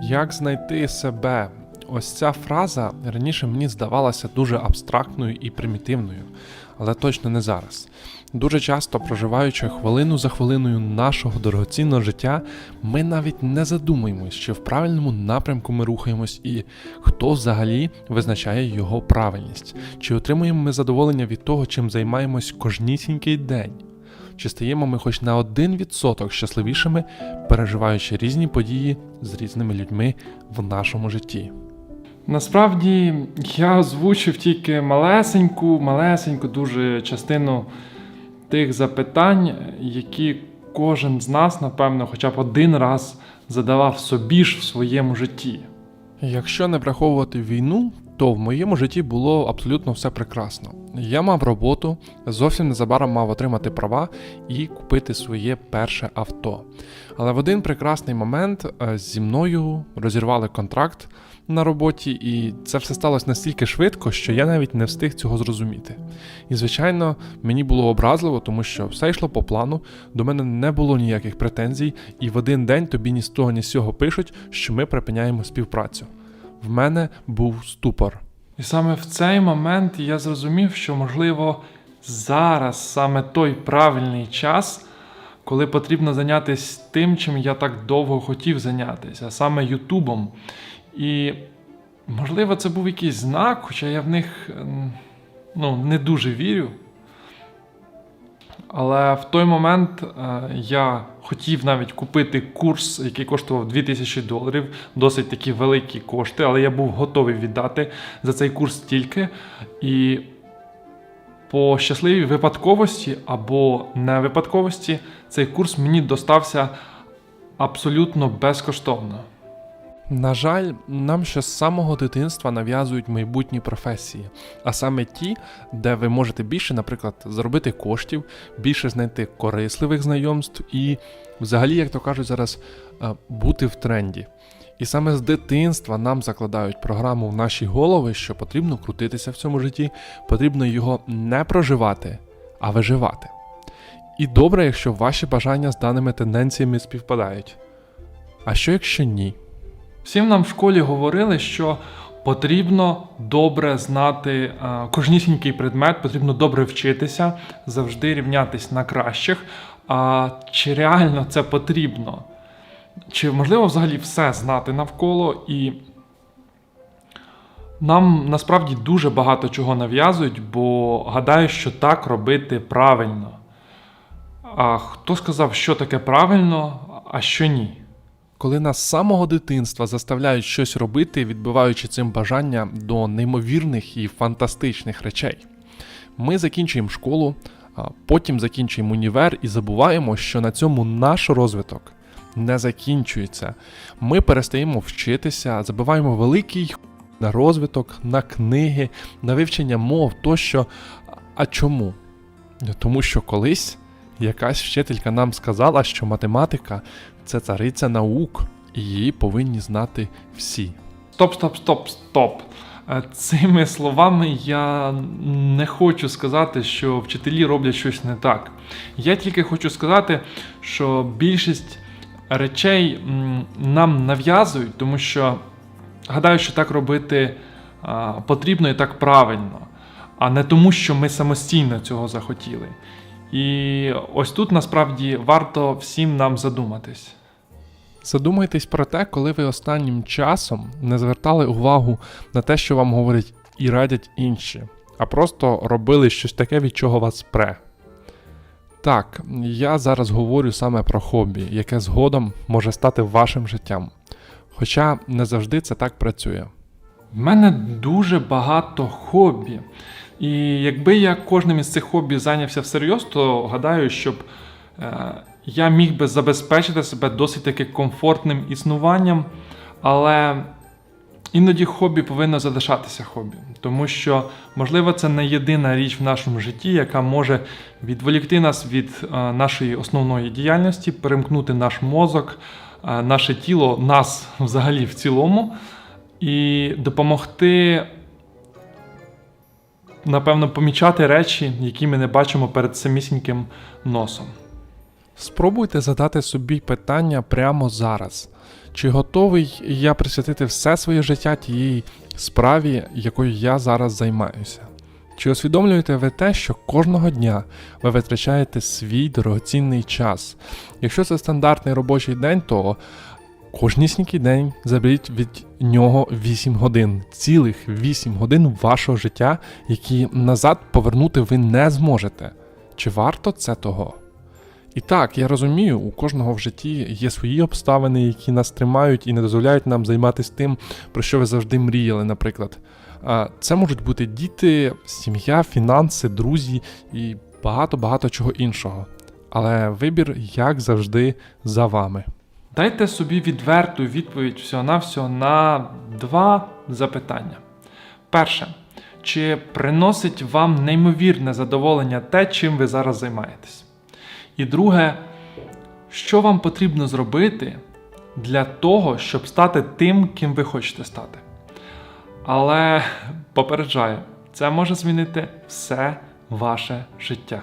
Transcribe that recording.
Як знайти себе? Ось ця фраза раніше мені здавалася дуже абстрактною і примітивною, але точно не зараз. Дуже часто, проживаючи хвилину за хвилиною нашого дорогоцінного життя, ми навіть не задумуємось, чи в правильному напрямку ми рухаємось і хто взагалі визначає його правильність, чи отримуємо ми задоволення від того, чим займаємось кожнісінький день. Чи стаємо ми хоч на 1% щасливішими, переживаючи різні події з різними людьми в нашому житті? Насправді я озвучив тільки малесеньку, малесеньку дуже частину тих запитань, які кожен з нас, напевно, хоча б один раз задавав собі ж в своєму житті. Якщо не враховувати війну, то в моєму житті було абсолютно все прекрасно. Я мав роботу, зовсім незабаром мав отримати права і купити своє перше авто. Але в один прекрасний момент е, зі мною розірвали контракт на роботі, і це все сталося настільки швидко, що я навіть не встиг цього зрозуміти. І звичайно, мені було образливо, тому що все йшло по плану, до мене не було ніяких претензій, і в один день тобі ні з того, ні з сього пишуть, що ми припиняємо співпрацю. В мене був ступор. І саме в цей момент я зрозумів, що можливо зараз саме той правильний час, коли потрібно зайнятися тим, чим я так довго хотів зайнятися, а саме Ютубом. І можливо, це був якийсь знак, хоча я в них ну, не дуже вірю. Але в той момент е, я хотів навіть купити курс, який коштував 2000 доларів, досить такі великі кошти, але я був готовий віддати за цей курс стільки. І по щасливій випадковості або не випадковості цей курс мені достався абсолютно безкоштовно. На жаль, нам ще з самого дитинства нав'язують майбутні професії, а саме ті, де ви можете більше, наприклад, заробити коштів, більше знайти корисливих знайомств і, взагалі, як то кажуть зараз, е, бути в тренді. І саме з дитинства нам закладають програму в наші голови, що потрібно крутитися в цьому житті, потрібно його не проживати, а виживати. І добре, якщо ваші бажання з даними тенденціями співпадають. А що якщо ні? Всім нам в школі говорили, що потрібно добре знати е, кожнісінький предмет, потрібно добре вчитися, завжди рівнятись на кращих. А чи реально це потрібно? Чи можливо взагалі все знати навколо і. Нам насправді дуже багато чого нав'язують, бо гадаю, що так робити правильно. А хто сказав, що таке правильно, а що ні? Коли нас з самого дитинства заставляють щось робити, відбиваючи цим бажання до неймовірних і фантастичних речей. Ми закінчуємо школу, потім закінчуємо універ і забуваємо, що на цьому наш розвиток не закінчується. Ми перестаємо вчитися, забиваємо великий на розвиток, на книги, на вивчення мов тощо. А чому? Тому що колись якась вчителька нам сказала, що математика це цариця наук, і її повинні знати всі. Стоп, стоп, стоп, стоп. Е, Цими словами я не хочу сказати, що вчителі роблять щось не так. Я тільки хочу сказати, що більшість речей нам нав'язують, тому що гадаю, що так робити потрібно і так правильно, а не тому, що ми самостійно цього захотіли. І ось тут насправді варто всім нам задуматись. Задумайтесь про те, коли ви останнім часом не звертали увагу на те, що вам говорять і радять інші, а просто робили щось таке, від чого вас пре. Так, я зараз говорю саме про хобі, яке згодом може стати вашим життям. Хоча не завжди це так працює. В мене дуже багато хобі. І якби я кожним із цих хобі зайнявся всерйоз, то гадаю, щоб е, я міг би забезпечити себе досить таки комфортним існуванням. Але іноді хобі повинно залишатися хобі, тому що, можливо, це не єдина річ в нашому житті, яка може відволікти нас від е, нашої основної діяльності, перемкнути наш мозок, е, наше тіло, нас взагалі в цілому, і допомогти, напевно, помічати речі, які ми не бачимо перед самісіньким носом. Спробуйте задати собі питання прямо зараз. Чи готовий я присвятити все своє життя тієї справі, якою я зараз займаюся? Чи усвідомлюєте ви те, що кожного дня ви витрачаєте свій дорогоцінний час? Якщо це стандартний робочий день, то кожнісінький день заберіть від нього 8 годин, цілих 8 годин вашого життя, які назад повернути ви не зможете. Чи варто це того? І так, я розумію, у кожного в житті є свої обставини, які нас тримають і не дозволяють нам займатися тим, про що ви завжди мріяли, наприклад. Це можуть бути діти, сім'я, фінанси, друзі і багато-багато чого іншого. Але вибір, як завжди, за вами. Дайте собі відверту відповідь всього-навсього на два запитання. Перше, чи приносить вам неймовірне задоволення те, чим ви зараз займаєтесь? І друге, що вам потрібно зробити для того, щоб стати тим, ким ви хочете стати? Але попереджаю, це може змінити все ваше життя.